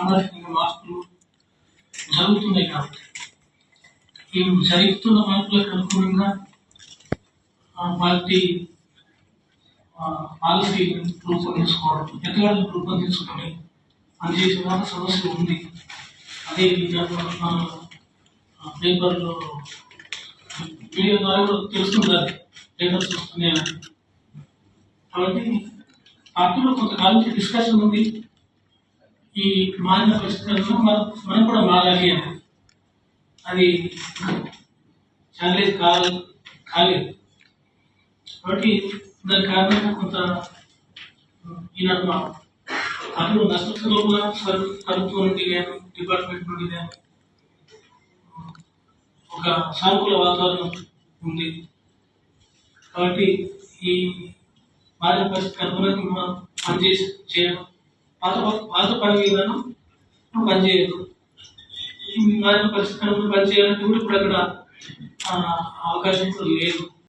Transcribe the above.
సామాజికంగా మార్పులు జరుగుతున్నాయి కాబట్టి. ఈ జరుగుతున్న మార్పులకు అనుగుణంగా పార్టీ పాలసీ రూపొందించుకోవడం ఎక్కడ రూపొందించుకొని పనిచేసిన సమస్య ఉంది. అదే విధంగా పేపర్లో మీడియా ద్వారా కూడా తెలుస్తుంది అది పేపర్స్ వస్తున్నాయని. కాబట్టి పార్టీలో కొంతకాలం నుంచి డిస్కషన్ ఉంది. ఈ మారిన పరిస్థితులను మనం మనం కూడా మారాలి అని. అది చాలేజ్ కాలేదు కాలేదు. కాబట్టి దాని కారణంగా కొంత ఈనాడు మా అందులో నష్టంలో కూడా సరు- ప్రభుత్వం నుండి కానీ డిపార్ట్మెంట్ నుండి కానీ ఒక సానుకూల వాతావరణం ఉంది. కాబట్టి ఈ మారిన పరిస్థితి అనుగుణంగా మనం పనిచేసి చేయడం పాత పని విధానం పనిచేయదు ఈ మారిన పరిస్థితి పనిచేయాలంటే కూడా ఇప్పుడు అక్కడ అవకాశం కూడా లేదు.